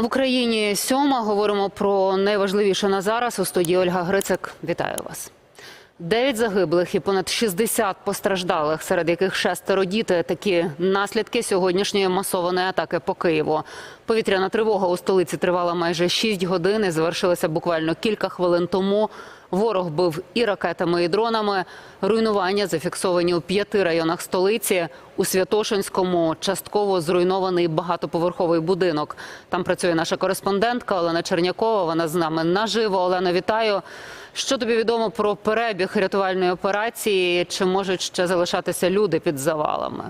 В Україні сьома говоримо про найважливіше на зараз. У студії Ольга Грицик. Вітаю вас. Дев'ять загиблих і понад 60 постраждалих, серед яких шестеро діти. Такі наслідки сьогоднішньої масованої атаки по Києву. Повітряна тривога у столиці тривала майже 6 годин і завершилася буквально кілька хвилин тому. Ворог бив і ракетами, і дронами. Руйнування зафіксовані у п'яти районах столиці. У Святошинському частково зруйнований багатоповерховий будинок. Там працює наша кореспондентка Олена Чернякова. Вона з нами наживо. Олена, вітаю. Що тобі відомо про перебіг рятувальної операції? Чи можуть ще залишатися люди під завалами?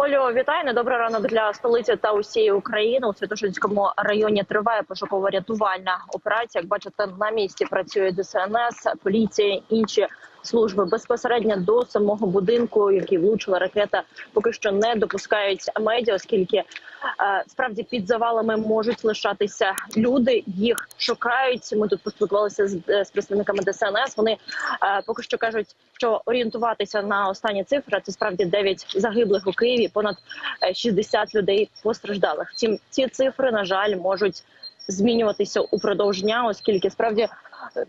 Олю, вітаю. Недобрий ранок для столиці та усієї України. У Святошинському районі триває пошуково-рятувальна операція. Як бачите, на місці працює ДСНС, поліція, інші служби безпосередньо до самого будинку, який влучила ракета. Поки що не допускають медіа, оскільки е, справді під завалами можуть лишатися люди. Їх шукають. Ми тут поспілкувалися з, з представниками ДСНС. Вони е, поки що кажуть, що орієнтуватися на останні цифри це справді 9 загиблих у Києві, понад е, 60 людей постраждалих. Втім, ці цифри на жаль можуть змінюватися упродовж дня, оскільки справді, е,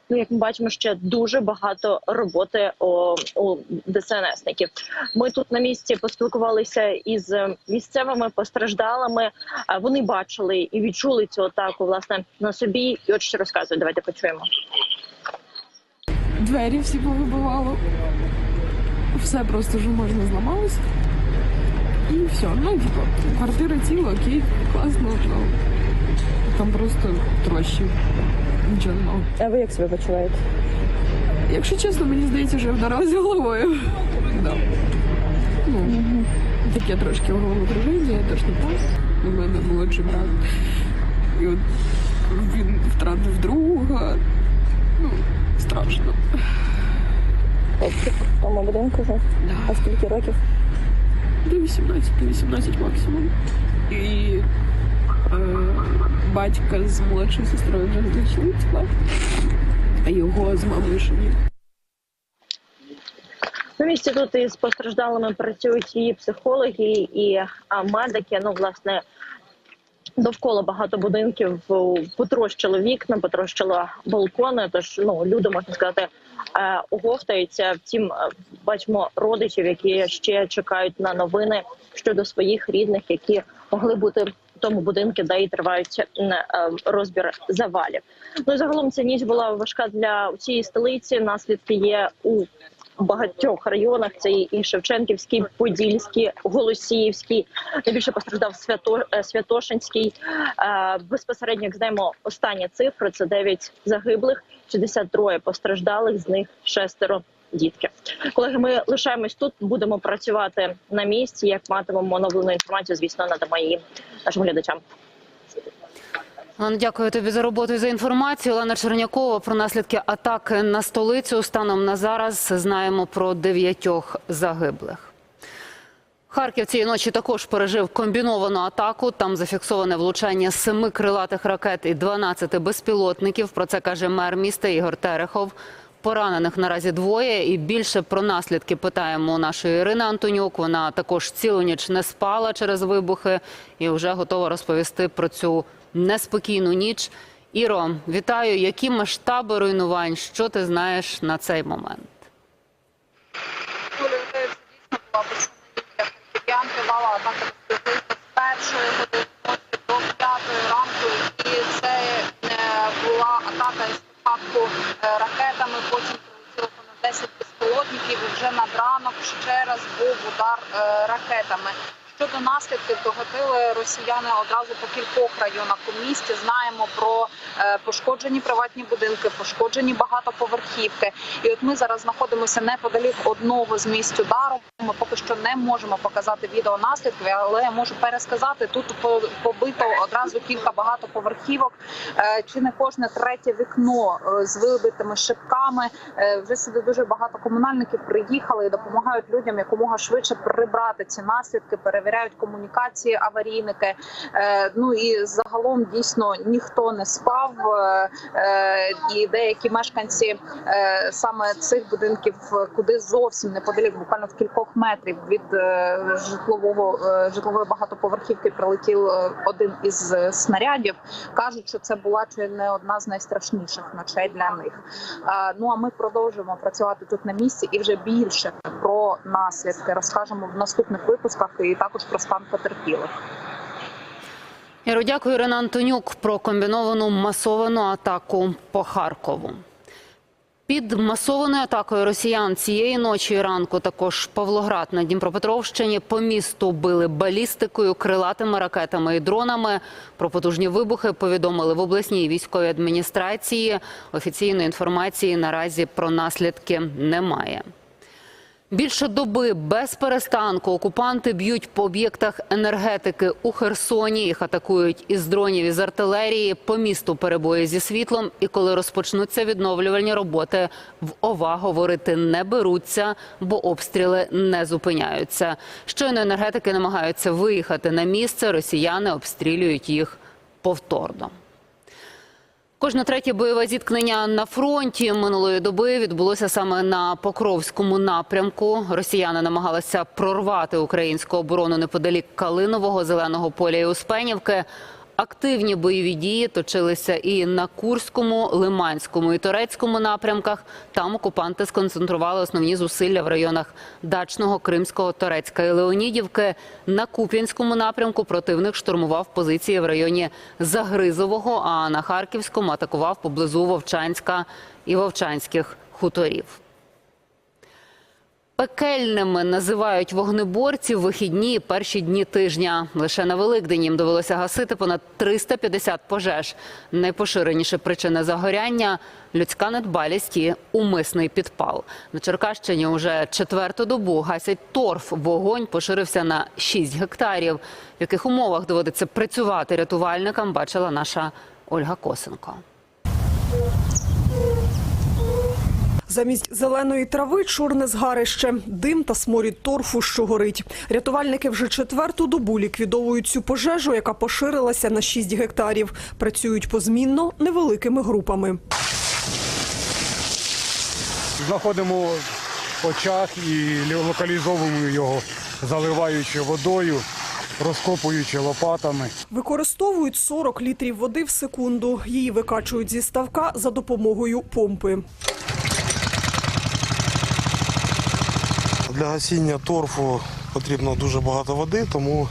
як ми бачимо, ще дуже багато роботи у, ДСНСників. Ми тут на місці поспілкувалися із місцевими постраждалими. Вони бачили і відчули цю атаку власне на собі. І от що розказують. Давайте почуємо. Двері всі повибивало. Все просто ж можна зламалось. І все. Ну, типу, квартира ціла, окей, класно, ну там просто трощі. Нічого немає. А ви як себе почуваєте? Якщо чесно, мені здається, що я вдарилася головою. Да. Ну, таке трошки головокруження, я теж не так. У мене молодший брат. І от він втратив друга. Ну, страшно. В тому будинку вже Да. а скільки років? До 18, до 18 максимум. І батька з молодшою сестрою вже знайшли тіла, а його з мамою ще ні. На місці тут із постраждалими працюють і психологи, і медики. Ну, власне, довкола багато будинків потрощило вікна, потрощило балкони. Тож ну люди можна сказати е, оговтаються. Втім, е, бачимо родичів, які ще чекають на новини щодо своїх рідних, які могли бути. Тому будинку, де і тривають е, розбір завалів. Ну загалом ця ніч була важка для всієї столиці. Наслідки є у багатьох районах. Це і Шевченківський, Подільський, Голосіївський. Найбільше постраждав Свято е, Святошинський. Е, Безпосередньо, як знаємо, останні цифри це 9 загиблих, 63 постраждалих, з них шестеро. Дітки, колеги, ми лишаємось тут. Будемо працювати на місці. Як матимемо оновлену інформацію, звісно, надамо її нашим глядачам. Олена, дякую тобі за роботу і за інформацію. Олена Чернякова про наслідки атаки на столицю. Станом на зараз знаємо про дев'ятьох загиблих. Харків цієї ночі також пережив комбіновану атаку. Там зафіксоване влучання семи крилатих ракет і 12 безпілотників. Про це каже мер міста Ігор Терехов. Поранених наразі двоє. І більше про наслідки питаємо нашої Ірини Антонюк. Вона також цілу ніч не спала через вибухи і вже готова розповісти про цю неспокійну ніч. Іро, вітаю. Які масштаби руйнувань? Що ти знаєш на цей момент? Тривала атака з першої до п'ятої ранку. І це була атака із спочатку е, ракетами, потім прилетіло понад 10 безпілотників. І вже над ранок ще раз був удар е, ракетами. Щодо наслідків, догатили росіяни одразу по кількох районах у місті. Знаємо про е, пошкоджені приватні будинки, пошкоджені багатоповерхівки. І от ми зараз знаходимося неподалік одного з місць удару. Ми поки що не можемо показати відео наслідків, але я можу пересказати тут по- побито одразу кілька багатоповерхівок. Е, Чи не кожне третє вікно е, з вибитими шибками. Е, Вже сюди дуже багато комунальників приїхали і допомагають людям якомога швидше прибрати ці наслідки, перевіряють комунікації аварійники. Ну і загалом дійсно ні ніхто не спав, е, е, і деякі мешканці е, саме цих будинків, куди зовсім неподалік, буквально в кількох метрів від житлового житлової багатоповерхівки прилетів один із снарядів. кажуть, що це була чи не одна з найстрашніших ночей для них. Ну а ми продовжуємо працювати тут на місці і вже більше про наслідки розкажемо в наступних випусках і також про стан потерпілих. Іро, дякую, Ірина Антонюк, про комбіновану масовану атаку по Харкову. Під масованою атакою росіян цієї ночі і ранку також Павлоград на Дніпропетровщині по місту били балістикою, крилатими ракетами і дронами. Про потужні вибухи повідомили в обласній військовій адміністрації. Офіційної інформації наразі про наслідки немає. Більше доби без перестанку окупанти б'ють по об'єктах енергетики у Херсоні. Їх атакують із дронів із артилерії. По місту перебої зі світлом. І коли розпочнуться відновлювальні роботи, в ОВА говорити не беруться, бо обстріли не зупиняються. Щойно енергетики намагаються виїхати на місце. Росіяни обстрілюють їх повторно. Кожне третє бойове зіткнення на фронті минулої доби відбулося саме на Покровському напрямку. Росіяни намагалися прорвати українську оборону неподалік Калинового, Зеленого поля і Успенівки. Активні бойові дії точилися і на Курському, Лиманському і Торецькому напрямках. Там окупанти сконцентрували основні зусилля в районах Дачного, Кримського, Торецька і Леонідівки. На Куп'янському напрямку противник штурмував позиції в районі Загризового, а на Харківському атакував поблизу Вовчанська і Вовчанських хуторів. Пекельними називають вогнеборців вихідні перші дні тижня. Лише на Великдень їм довелося гасити понад 350 пожеж. Найпоширеніша причина загоряння – людська недбалість і умисний підпал. На Черкащині уже четверту добу гасять торф. Вогонь поширився на 6 гектарів. В яких умовах доводиться працювати рятувальникам, бачила наша Ольга Косенко. Замість зеленої трави чорне згарище, дим та сморід торфу, що горить. Рятувальники вже четверту добу ліквідовують цю пожежу, яка поширилася на 6 гектарів. Працюють позмінно невеликими групами. знаходимо в очах і локалізовуємо його, заливаючи водою, розкопуючи лопатами. Використовують 40 літрів води в секунду. Її викачують зі ставка за допомогою помпи. Для гасіння торфу потрібно дуже багато води, тому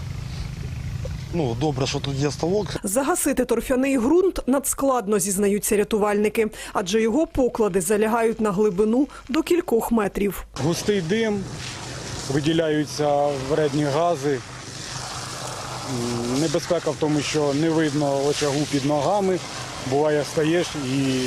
ну, добре, що тут є ставок. Загасити торфяний ґрунт надскладно, зізнаються рятувальники, адже його поклади залягають на глибину до кількох метрів. Густий дим, виділяються вредні гази. Небезпека в тому, що не видно очагу під ногами. Буває, стаєш і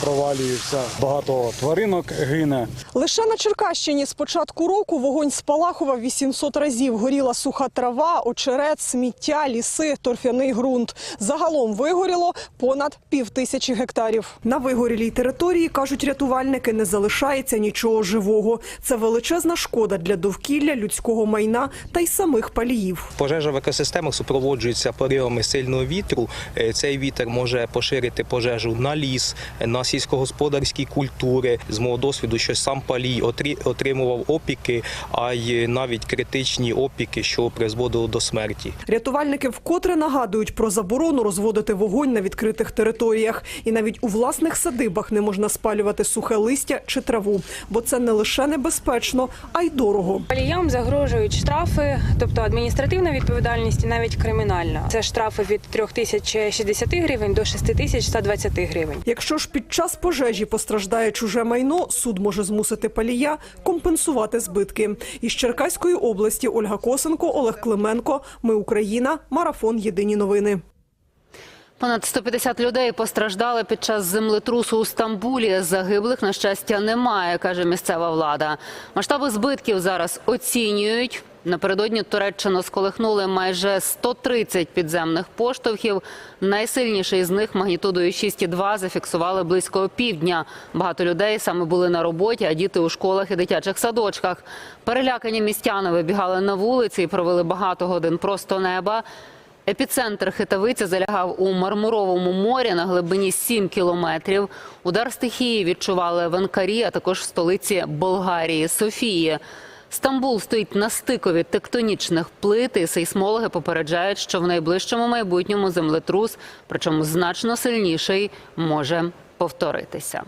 провалюєшся. Багато тваринок гине. Лише на Черкащині з початку року вогонь спалахував 800 разів. Горіла суха трава, очерет, сміття, ліси, торфяний ґрунт. Загалом вигоріло понад півтисячі гектарів. На вигорілій території, кажуть рятувальники, не залишається нічого живого. Це величезна шкода для довкілля, людського майна та й самих паліїв. Пожежа в екосистемах супроводжується поривами сильного вітру. Е, Цей вітер може поширити пожежу на ліс, на сільськогосподарські культури. З мого досвіду, що сам палій отримував опіки, а й навіть критичні опіки, що призводило до смерті. Рятувальники вкотре нагадують про заборону розводити вогонь на відкритих територіях. І навіть у власних садибах не можна спалювати сухе листя чи траву, бо це не лише небезпечно, а й дорого. Паліям загрожують штрафи, тобто адміністративна відповідальність і навіть кримінальна. Це штрафи від 3060 гривень до 6120 гривень. Якщо ж під час пожежі постраждає чуже майно, суд може змусити палія компенсувати збитки. Із Черкаської області Ольга Косенко, Олег Клименко. Ми Україна. Марафон. Єдині новини. Понад 150 людей постраждали під час землетрусу у Стамбулі. Загиблих, на щастя, немає, каже місцева влада. Масштаби збитків зараз оцінюють. Напередодні Туреччину сколихнули майже 130 підземних поштовхів. Найсильніший з них магнітудою 6,2 зафіксували близько півдня. Багато людей саме були на роботі, а діти у школах і дитячих садочках. Перелякані містяни вибігали на вулиці і провели багато годин просто неба. Епіцентр хитавиці залягав у Мармуровому морі на глибині 7 кілометрів. Удар стихії відчували в Анкарі, а також в столиці Болгарії Софії. Стамбул стоїть на стикові тектонічних плит, і сейсмологи попереджають, що в найближчому майбутньому землетрус, причому значно сильніший, може повторитися.